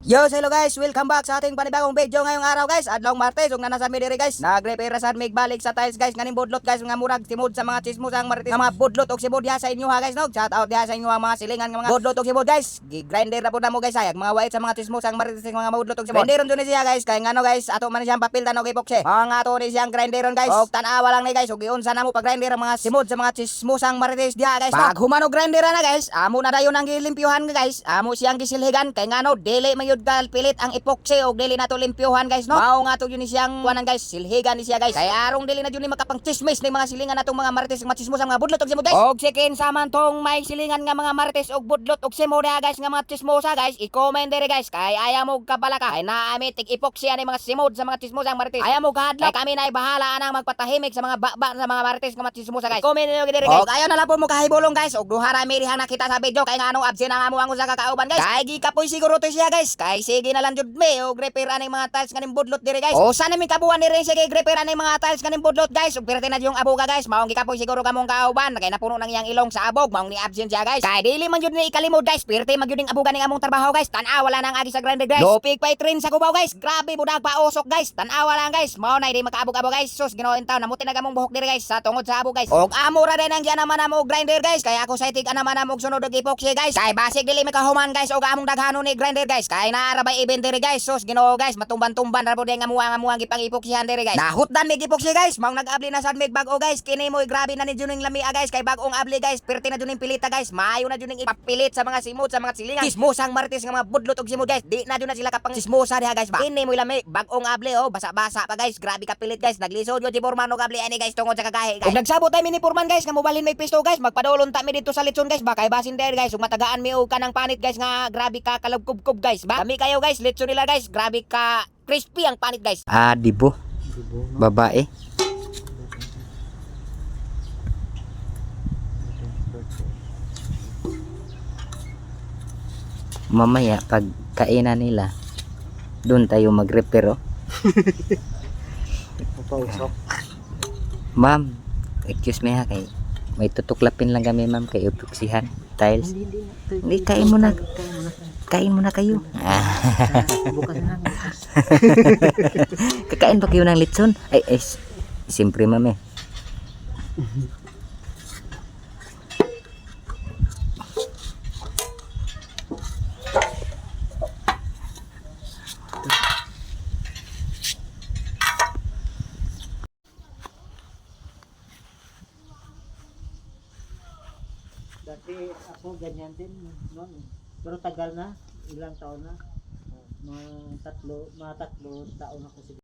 Yo, hello guys, welcome back sa ating panibagong video ngayong araw guys. Adlong Martes, ug nasa mi diri guys. Nagrepair sa mig balik sa tiles guys, nganing budlot guys, nga murag timod sa mga chismos ang Martes. Nga mga budlot og sibod diha sa inyo ha guys, no. Shout out diha sa inyo ang mga silingan nga mga budlot og sibod guys. Gi-grinder na pud na mo guys, ayag mga wait sa mga chismos ang Martes nga mga budlot og sibod. Grinderon dun ni siya guys, kay ngano guys, ato man siyang papel tanog ipokse. Mga ato ni siyang grinderon guys. Og tan-awa lang ni guys, og giunsa na mo pag grinder ang mga simod sa mga chismos ang Martes diha guys. Pag humano grinder na guys, amo na dayon ang gilimpyuhan guys. Amo siyang gisilhigan kay ngano dili mayud kal pilit ang epoxy og dili na to limpyuhan guys no. Mao nga to yun siyang kuanan guys, silhigan ni siya guys. Kaya arong dili na yun ni makapang chismis ni mga silingan natong mga martes nga chismos ang mga budlot og simod guys. Og sikin saman tong may silingan nga mga martes og budlot og simod na guys nga mga chismosa guys. I-comment dire guys kay ayaw mo kabalaka. Kay naami tig epoxy ani mga simod sa mga chismos ang martes. Ayaw mo. Kay kami na bahala anang magpatahimik sa mga baba sa mga martes nga mga chismosa guys. Comment niyo dire guys. Og ayaw na lang po mo kahibulong guys. Og duha ra mi dihang nakita sa video kay nga anong absent ang amo ang usa ka kauban guys. Kay gikapoy siguro to siya guys. Kay sige na lang jud me og repair aning mga tiles kaning budlot dire guys. O sana mi kabuan ni rin sige repair aning mga tiles kaning budlot guys. Og pirte na yung abuga guys. Maong gikapoy siguro kamong kauban kay napuno nang iyang ilong sa abog maong ni absent siya guys. Kay dili man jud ni ikalimod guys. Pirte mag yun abuga ning among trabaho guys. Tan-aw wala nang agi sa grinder guys. Lopig pa train sa kubaw guys. Grabe budag pa usok guys. Tan-aw lang guys. Mao na di makaabog-abog guys. Sus ginoon taw namuti na gamong buhok dire guys sa tungod sa abog guys. Og amo ra din ang giana man amo grinder guys. Kaya ako sa itig naman amo og sunod og epoxy guys. Kay basig dili makahuman guys og among daghano ni grinder guys. Kay naara ba event dire guys. Sus ginoo guys matumban-tumban ra pud nga muang muang gipang epoxyhan dire guys. Nahutdan mig epoxy guys. Maong nag-abli na sad mig bag-o guys. Kini mo grabe na ni juning lamia guys kay bag-ong abli guys. Perti na juning pilita guys. Maayo na juning ipapilit sa mga simot sa mga silingan. Sismosang martis nga mga budlot og simot guys. Di na jud na sila kapang sismosa diha guys ba. Kini mo lami bag-ong abli oh basa-basa pa guys. Grabe ka pilit guys. Naglisod yo di Burman og abli ani guys tungod sa kagahi guys. Ug nagsabot tayo ni Purman guys nga mobalhin may pisto guys. Magpadulon ta mi dito sa litson guys ba kay basin der guys. Ug matagaan mi og kanang panit guys nga grabe ka kalubkob-kob guys ba. Kami kayo guys litson nila guys. Grabe ka crispy ang panit guys. Ah, dibo. Babae. Mamaya, pag kainan nila, doon tayo mag-repair, oh. Papausok. Ma'am, excuse me ha, kay may tutuklapin lang kami, ma'am, kay upuksihan, tiles. Hindi, kain mo na. Kain mo na. Kayo. Ah, Bukas na. Kakain ba kayo ng litson? Ay, ay, siyempre, ma'am, eh. Dati ako ganyan din noon. Pero tagal na. Ilang taon na. Mga tatlo, mga tatlo taon ako siguro.